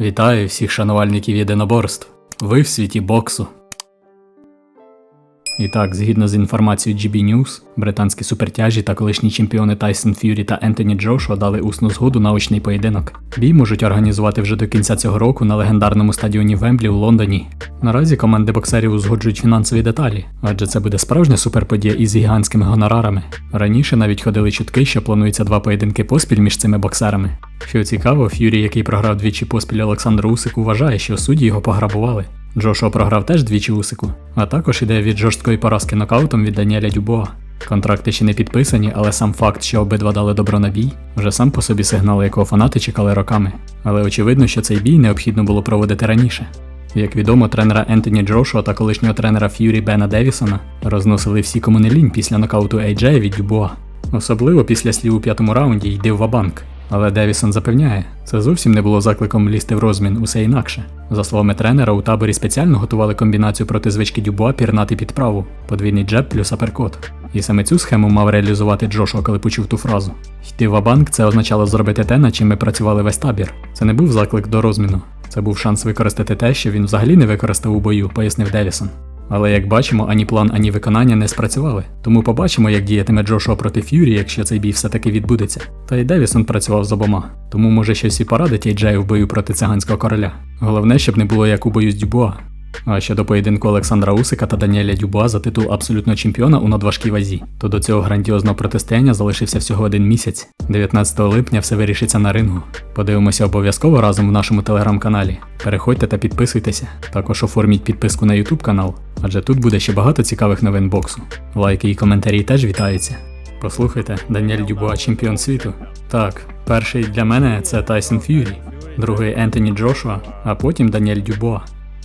Вітаю всіх шанувальників єдиноборств. Ви в світі боксу. І так, згідно з інформацією GB News, британські супертяжі та колишні чемпіони Тайсон Ф'юрі та Ентоні Джошуа дали усну згоду на очний поєдинок. Бій можуть організувати вже до кінця цього року на легендарному стадіоні Вемблі у Лондоні. Наразі команди боксерів узгоджують фінансові деталі, адже це буде справжня суперподія із гігантськими гонорарами. Раніше навіть ходили чутки, що планується два поєдинки поспіль між цими боксерами. Що цікаво, Ф'юрі, який програв двічі поспіль Олександру Усику, вважає, що судді його пограбували. Джошуа програв теж двічі Усику, а також іде від жорсткої поразки нокаутом від Даніеля Дюбоа. Контракти ще не підписані, але сам факт, що обидва дали добро на бій, вже сам по собі сигнал, якого фанати чекали роками. Але очевидно, що цей бій необхідно було проводити раніше. Як відомо, тренера Ентоні Джошуа та колишнього тренера Ф'юрі Бена Девісона розносили всі кому не лінь після нокауту Ейджея від Дюбоа. Особливо після слів у п'ятому раунді йди в вабанк. Але Девісон запевняє, це зовсім не було закликом лізти в розмін, усе інакше. За словами тренера, у таборі спеціально готували комбінацію проти звички Дюбуа пірнати під праву, подвійний джеб плюс аперкот. І саме цю схему мав реалізувати Джошуа, коли почув ту фразу. Йти в банк це означало зробити те, над чим ми працювали весь табір. Це не був заклик до розміну. Це був шанс використати те, що він взагалі не використав у бою, пояснив Девісон. Але як бачимо, ані план, ані виконання не спрацювали. Тому побачимо, як діятиме Джошуа проти Ф'юрі, якщо цей бій все-таки відбудеться. Та й Девісон працював з обома, тому може щось і порадить Ейджею в бою проти циганського короля. Головне, щоб не було як у бою з Дюбуа. А щодо поєдинку Олександра Усика та Даніеля Дюбуа за титул абсолютного чемпіона у надважкій вазі, то до цього грандіозного протистояння залишився всього один місяць. 19 липня все вирішиться на рингу. Подивимося обов'язково разом в нашому телеграм-каналі. Переходьте та підписуйтеся. Також оформіть підписку на YouTube канал, адже тут буде ще багато цікавих новин боксу. Лайки і коментарі теж вітаються. Послухайте, Даніель Дюбуа чемпіон світу. Так, перший для мене це Тайсон Ф'юрі, другий Ентоні Джошуа, а потім Даніель Дюбуа.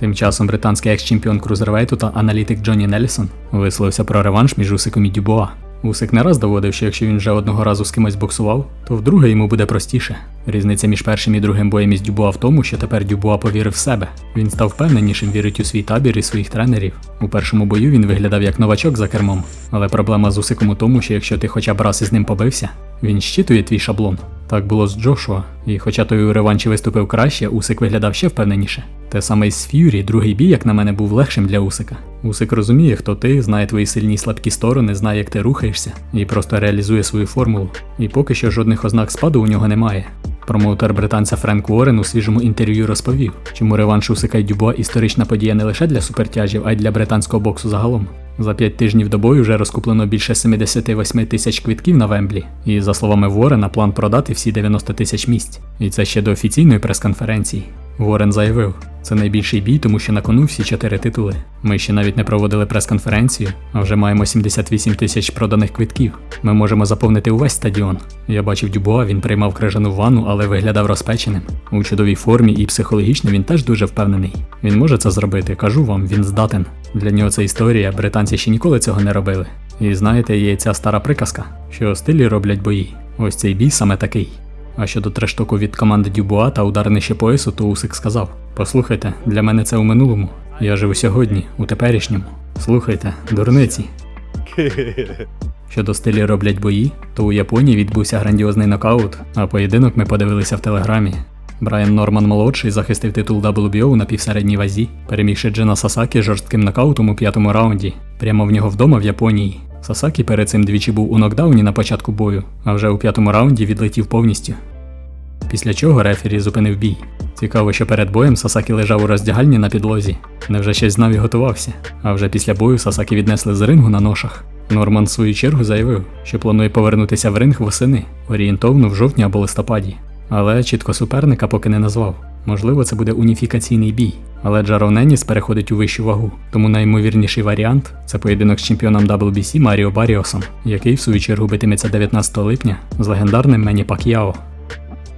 Тим часом британський екс-чемпіон крузервейту та аналітик Джонні Нельсон висловився про реванш між Усиком і Дюбуа. Усик не раз доводив, що якщо він вже одного разу з кимось боксував, то вдруге йому буде простіше. Різниця між першим і другим боєм із Дюбуа в тому, що тепер Дюбуа повірив в себе. Він став впевненішим вірить у свій табір і своїх тренерів. У першому бою він виглядав як новачок за кермом. Але проблема з Усиком у тому, що якщо ти хоча б раз із ним побився, він щитує твій шаблон. Так було з Джошуа, і хоча той у реванші виступив краще, Усик виглядав ще впевненіше. Те саме й з Ф'юрі, другий бій, як на мене, був легшим для Усика. Усик розуміє, хто ти, знає твої сильні і слабкі сторони, знає, як ти рухаєшся, і просто реалізує свою формулу. І поки що жодних ознак спаду у нього немає. Промоутер британця Френк Уоррен у свіжому інтерв'ю розповів, чому реванш Усика й Дюбо історична подія не лише для супертяжів, а й для британського боксу загалом. За 5 тижнів до бою вже розкуплено більше 78 тисяч квитків на Вемблі, і за словами Ворена, план продати всі 90 тисяч місць. І це ще до офіційної прес-конференції. Ворен заявив, це найбільший бій, тому що на кону всі чотири титули. Ми ще навіть не проводили прес-конференцію, а вже маємо 78 тисяч проданих квитків. Ми можемо заповнити увесь стадіон. Я бачив Дюбуа, він приймав крижану ванну, але виглядав розпеченим. У чудовій формі і психологічно він теж дуже впевнений. Він може це зробити, кажу вам, він здатен. Для нього це історія, британці ще ніколи цього не робили. І знаєте, є ця стара приказка, що стилі роблять бої. Ось цей бій саме такий. А щодо трештоку від команди Дюбуа та удар нижче поясу, то Усик сказав: Послухайте, для мене це у минулому. Я живу сьогодні, у теперішньому. Слухайте, дурниці. Щодо стилі роблять бої, то у Японії відбувся грандіозний нокаут, а поєдинок ми подивилися в телеграмі. Брайан Норман молодший захистив титул WBO на півсередній вазі, перемігши Джина Сасакі жорстким нокаутом у п'ятому раунді, прямо в нього вдома в Японії. Сасакі перед цим двічі був у нокдауні на початку бою, а вже у п'ятому раунді відлетів повністю. Після чого рефері зупинив бій. Цікаво, що перед боєм Сасакі лежав у роздягальні на підлозі, невже щось знав і готувався. А вже після бою Сасакі віднесли з рингу на ношах. Норман в свою чергу заявив, що планує повернутися в ринг восени, орієнтовно в жовтні або листопаді. Але чітко суперника поки не назвав. Можливо, це буде уніфікаційний бій, але Джаро Неніс переходить у вищу вагу, тому наймовірніший варіант це поєдинок з чемпіоном WBC Маріо Баріосом, який в свою чергу битиметься 19 липня з легендарним Мені Пак'яо.